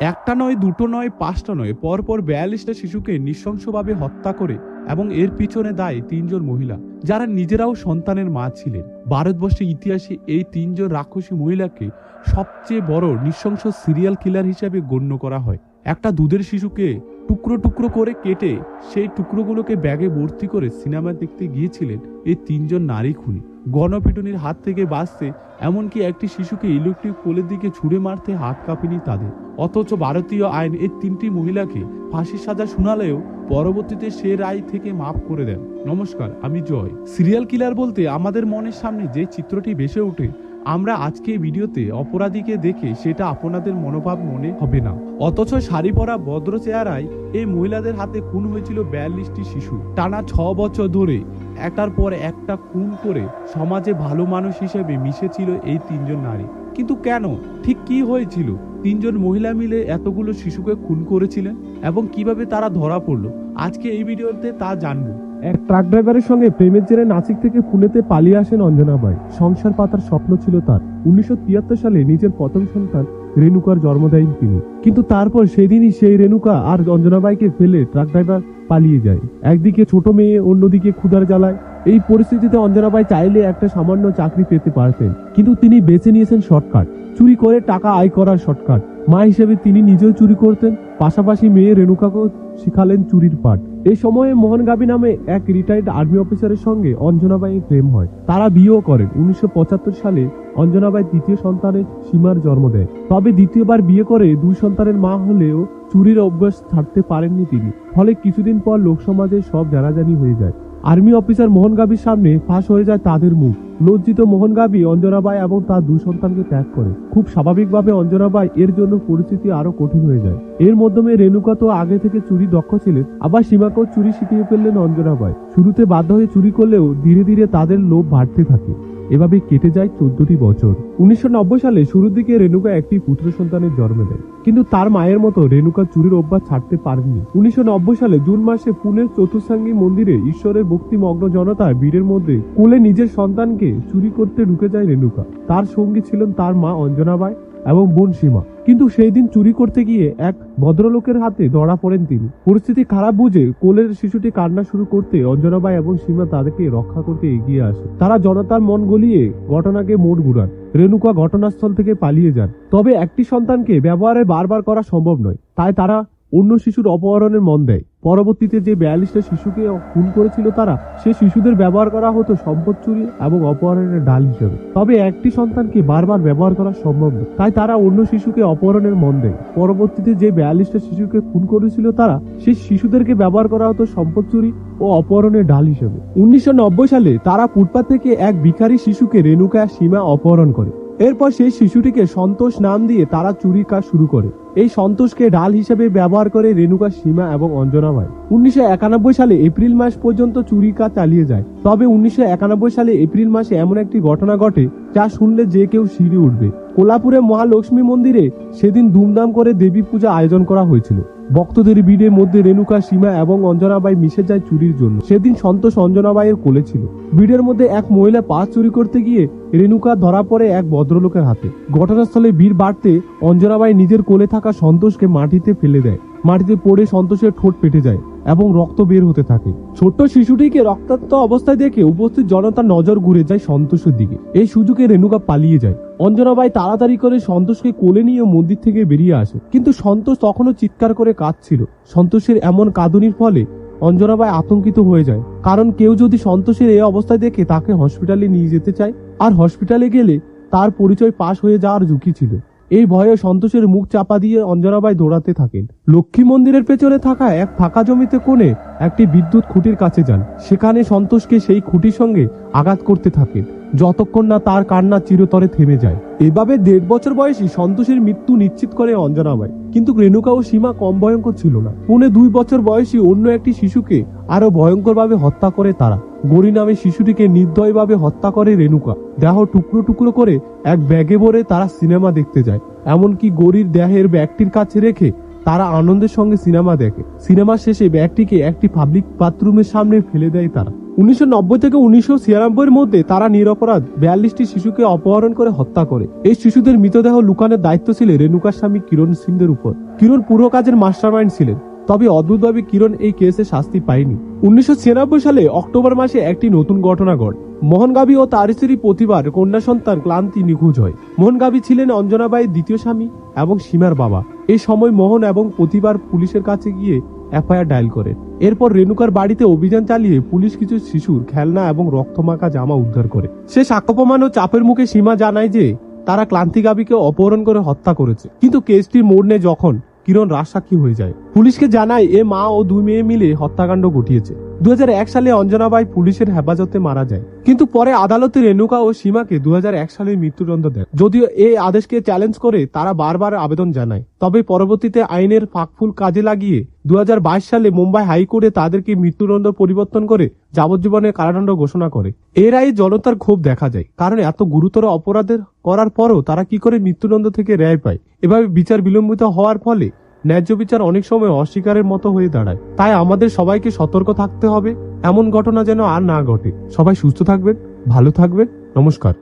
একটা নয়, দুটো নয়, পাঁচটা নয়, পরপর বিয়াল্লিশটা শিশুকে নৃশংসভাবে হত্যা করে এবং এর পিছনে দায় তিনজন মহিলা, যারা নিজেরাও সন্তানের মা ছিলেন। ভারতবর্ষের ইতিহাসে এই তিনজন রাক্ষসী মহিলাকে সবচেয়ে বড় নৃশংস সিরিয়াল কিলার হিসাবে গণ্য করা হয়। একটা দুধের শিশুকে টুকরো টুকরো করে কেটে সেই টুকরোগুলোকে ব্যাগে ভর্তি করে সিনেমা দেখতে গিয়েছিলেন এই তিনজন নারী খুনি। গণপিটুনির হাত থেকে বাঁচতে এমনকি একটি শিশুকে ইলেকট্রিক পোলের দিকে ছুড়ে মারতে হাত কাঁপেনি তাদের। অথচ ভারতীয় আইন এই তিনটি মহিলাকে ফাঁসির সাজা শোনালেও পরবর্তীতে সে রায় থেকে মাফ করে দেন। নমস্কার, আমি জয়। সিরিয়াল কিলার বলতে আমাদের মনের সামনে যে চিত্রটি ভেসে ওঠে আমরা আজকে ভিডিওতে অপরাধীকে দেখে সেটা আপনাদের মনোভাব মনে হবে না। অথচ শাড়ি পরা ভদ্র চেহারায় এই মহিলাদের হাতে খুন হয়েছিল বিয়াল্লিশটি শিশু। টানা ছ বছর ধরে একটার পর একটা খুন করে সমাজে ভালো মানুষ হিসেবে মিশেছিল এই তিনজন নারী। কিন্তু কেন? ঠিক কি হয়েছিল? তিনজন মহিলা মিলে এতগুলো শিশুকে খুন করেছিলেন? এবং কীভাবে তারা ধরা পড়ল? আজকে এই ভিডিওতে তা জানব। এক ট্রাক ড্রাইভারের সঙ্গে প্রেমের জেরে নাসিক থেকে পুনেতে পালিয়ে আসেন অঞ্জনা অঞ্জনাবাই সংসার পাতার স্বপ্ন ছিল তার। উনিশশো তিয়াত্তর সালে নিজের প্রথম সন্তান রেণুকার জন্ম দেন তিনি। কিন্তু তারপর সেদিনই সেই রেণুকা আর অঞ্জনাবাইকে ফেলে ট্রাক ড্রাইভার পালিয়ে যায়। একদিকে ছোট মেয়ে, অন্যদিকে ক্ষুধার জ্বালায়। এই পরিস্থিতিতে অঞ্জনাবাই চাইলে একটা সামান্য চাকরি পেতে পারতেন। কিন্তু তিনি বেছে নিয়েছেন শর্টকাট চুরি করে টাকা আয় করার শর্টকাট মা হিসেবে তিনি নিজেও চুরি করতেন। পাশাপাশি মেয়ে রেণুকাকেও শিখালেন চুরির পাঠ। এ সময়ে মোহন গাবি নামে এক রিটায়ার্ড আর্মি অফিসারের সঙ্গে অঞ্জনাবাইয়ের প্রেম হয়। তারা বিয়েও করেন। উনিশশো পঁচাত্তর সালে অঞ্জনাবাই দ্বিতীয় সন্তানের সীমার জন্ম দেয়। তবে দ্বিতীয়বার বিয়ে করে দুই সন্তানের মা হলেও চুরির অভ্যাস ছাড়তে পারেননি তিনি। ফলে কিছুদিন পর লোকসমাজে সব জানাজানি হয়ে যায়। আর্মি অফিসার মোহন গাবির সামনে ফাঁস হয়ে যায় তাদের মুখ। লজ্জিত মোহন গাবি অঞ্জনাবাই এবং তার দুই সন্তানকে ত্যাগ করে। খুব স্বাভাবিকভাবে অঞ্জনাবাই এর জন্য পরিস্থিতি আরও কঠিন হয়ে যায়। এর মাধ্যমে রেণুকা তো আগে থেকে চুরি দক্ষ ছিলেন, আবার সীমাকেও চুরি শিখিয়ে ফেললেন অঞ্জনাবাই শুরুতে বাধ্য হয়ে চুরি করলেও ধীরে ধীরে তাদের লোভ বাড়তে থাকে। এভাবে কেটে যায় চোদ্দটি বছর। উনিশশো নব্বই সালে শুরুর দিকে রেণুকা একটি পুত্র সন্তানের জন্ম দেয়। কিন্তু তার মায়ের মতো রেণুকা চুরির অভ্যাস ছাড়তে পারেনি উনিশশো নব্বই সালে জুন মাসে পুনের চতুর্সাঙ্গী মন্দিরে ঈশ্বরের ভক্তিমগ্ন জনতা ভিড়ের মধ্যে কোলে নিজের সন্তানকে চুরি করতে ঢুকে যায় রেণুকা। তার সঙ্গী ছিলেন তার মা অঞ্জনাবাই এবং বোন সীমা। কিন্তু সেই দিন চুরি করতে গিয়ে এক ভদ্রলোকের হাতে ধরা পড়েন তিনি। পরিস্থিতি খারাপ বুঝে কোলের শিশুটি কান্না শুরু করতে অঞ্জনাবাই এবং সীমা তাদেরকে রক্ষা করতে এগিয়ে আসে। তারা জনতার মন গলিয়ে ঘটনাকে মোড় ঘুরান। রেণুকা ঘটনাস্থল থেকে পালিয়ে যান। তবে একটি সন্তানকে ব্যবহারে বারবার করা সম্ভব নয়। তাই তারা অন্য শিশুর অপহরণের মন দেয়। পরবর্তীতে যে বিয়াল্লিশটা শিশুকে খুন করেছিল তারা, সে শিশুদের ব্যবহার করা হতো সম্পদ চুরি এবং অপহরণের ডাল হিসেবে। তবে একটি সন্তানকে বারবার ব্যবহার করা সম্ভব নয়। তাই তারা অন্য শিশুকে অপহরণের মন দেয়। পরবর্তীতে যে বিয়াল্লিশটা শিশুকে খুন করেছিল তারা সেই শিশুদেরকে ব্যবহার করা হতো সম্পদ চুরি ও অপহরণের ডাল হিসেবে। উনিশশো নব্বই সালে তারা ফুটপাত থেকে এক ভিখারি শিশুকে রেণুকা সীমা অপহরণ করে। এরপর সেই শিশুটিকে সন্তোষ নাম দিয়ে তারা চুরির কাজ শুরু করে। এই সন্তোষকে ডাল হিসেবে ব্যবহার করে রেণুকা, সীমা এবং অঞ্জনাবাই উনিশশো একানব্বই সালে এপ্রিল মাস পর্যন্ত চুরি কাজ চালিয়ে যায়। তবে উনিশশো একানব্বই সালে এপ্রিল মাসে এমন একটি ঘটনা ঘটে যা শুনলে যে কেউ সিঁড়ি উঠবে। কোলাপুরে মহালক্ষ্মী মন্দিরে সেদিন ধুমধাম করে দেবী পূজা আয়োজন করা হয়েছিল। ভক্তদের ভিড়ের মধ্যে রেণুকা, সীমা এবং অঞ্জনাবাই মিশে যায় চুরির জন্য। সেদিন সন্তোষ অঞ্জনাবাইয়ের কোলে ছিল। ভিড়ের মধ্যে এক মহিলা পা চুরি করতে গিয়ে রেণুকা ধরা পড়ে এক ভদ্রলোকের হাতে। ঘটনাস্থলে ভিড় বাড়তে অঞ্জনাবাই নিজের কোলে থাকা সন্তোষকে মাটিতে ফেলে দেয়। মাটিতে পড়ে সন্তোষের ঠোঁট পেটে যায় এবং রক্ত বের হতে থাকে। ছোট্ট শিশুটিকে রক্তাক্ত অবস্থায় দেখে উপস্থিত জনতার নজর ঘুরে যায় সন্তোষের দিকে। এই সুযোগে রেণুকা পালিয়ে যায়। অঞ্জনাবাই তাড়াতাড়ি করে সন্তোষকে কোলে নিয়ে মন্দির থেকে বেরিয়ে আসে। কিন্তু সন্তোষ তখনও চিৎকার করে কাঁদছিল। সন্তোষের এমন কাঁদুনির ফলে অঞ্জনাবাই আতঙ্কিত হয়ে যায়। কারণ কেউ যদি সন্তোষের এই অবস্থায় দেখে তাকে হসপিটালে নিয়ে যেতে চায়, আর হসপিটালে গেলে তার পরিচয় পাশ হয়ে যাওয়ার ঝুঁকি ছিল। এই ভয়ে সন্তোষের মুখ চাপা দিয়ে অঞ্জনাবাই দৌড়াতে থাকেন। লক্ষ্মী মন্দিরের পেছনে থাকা এক ফাঁকা জমিতে কোণে একটি বিদ্যুৎ খুঁটির কাছে যান। সেখানে সন্তোষকে সেই খুঁটির সঙ্গে আঘাত করতে থাকেন। যতক্ষণ না তার কান্না চিরতরে থেমে যায়। এভাবে দেড় বছর বয়সী সন্তোষের মৃত্যু নিশ্চিত করে অঞ্জনাবাই কিন্তু রেণুকা ও সীমা কম ভয়ঙ্কর ছিল না। পুনে দুই বছর বয়সী অন্য একটি শিশুকে আরও ভয়ঙ্করভাবে হত্যা করে তারা। গরি নামে শিশুটিকে নির্দয়ভাবে হত্যা করে রেণুকা। দেহ টুকরো টুকরো করে এক ব্যাগে ভরে তারা সিনেমা দেখতে যায়। এমনকি গরির দেহের ব্যাগটির কাছে রেখে তারা আনন্দের সঙ্গে সিনেমা দেখে। সিনেমা শেষে ব্যাগটিকে একটি পাবলিক বাথরুমের সামনে ফেলে দেয় তারা। উনিশশো নব্বই থেকে উনিশশো ছিয়ানব্বই এর মধ্যে তারা নিরপরাধ বিয়াল্লিশটি শিশুকে অপহরণ করে হত্যা করে। এই শিশুদের মৃতদেহ লুকানোর দায়িত্ব ছিল রেণুকার স্বামী কিরণ সিংদের উপর। কিরণ পুরো কাজের মাস্টারমাইন্ড ছিলেন। তবে অদ্ভুতভাবে কিরণ এই কেসে শাস্তি পায়নি। উনিশশো সালে অক্টোবর মাসে একটি নতুন ঘটনা ঘটে। মোহন গাবি ও তার স্ত্রী প্রতিবার কন্যা সন্তান ক্লান্তি নিখোঁজ হয়। মোহন গাবি ছিলেন অঞ্জনাবাইয়ের দ্বিতীয় স্বামী এবং সীমার বাবা। এই সময় মোহন এবং প্রতিবার পুলিশের কাছে গিয়ে এফআইআর ডায়াল করে। এরপর রেণুকার বাড়িতে অভিযান চালিয়ে পুলিশ কিছু শিশুর খেলনা এবং রক্তমাখা জামা উদ্ধার করে। সে সাক্ষ্যপ্রমাণ ও চাপের মুখে সীমা জানায় যে, তারা ক্লান্তি গাবিকে অপহরণ করে হত্যা করেছে। কিন্তু কেসটির মোড় নেয় যখন কিরণ রাজ সাক্ষী হয়ে যায়। পুলিশকে জানায়, এ মা ও দুই মেয়ে মিলে হত্যাকাণ্ড ঘটিয়েছে। দু হাজার এক সালে অঞ্জনাবাই পুলিশের হেফাজতে মারা যায়। কিন্তু পরে আদালতে রেণুকা ও সীমাকে দু হাজার এক সালে মৃত্যুদণ্ড দেয় যদিও এই আদেশকে চ্যালেঞ্জ করে তারা বারবার আবেদন জানায়। তবে পরবর্তীতে আইনের ফাঁকফুল কাজে লাগিয়ে দু হাজার বাইশ সালে মুম্বাই হাইকোর্টে তাদেরকে মৃত্যুদণ্ড পরিবর্তন করে যাবজ্জীবনের কারাদণ্ড ঘোষণা করে। এর আই জনতার ক্ষোভ দেখা যায়। কারণ এত গুরুতর অপরাধের করার পরও তারা কি করে মৃত্যুদণ্ড থেকে রেয় পায়? এভাবে বিচার বিলম্বিত হওয়ার ফলে ন্যায্য বিচার অনেক সময় অস্বীকারের মতো হয়ে দাঁড়ায়। তাই আমাদের সবাইকে সতর্ক থাকতে হবে। এমন ঘটনা যেন আর না ঘটে। সবাই সুস্থ থাকবেন, ভালো থাকবেন। নমস্কার।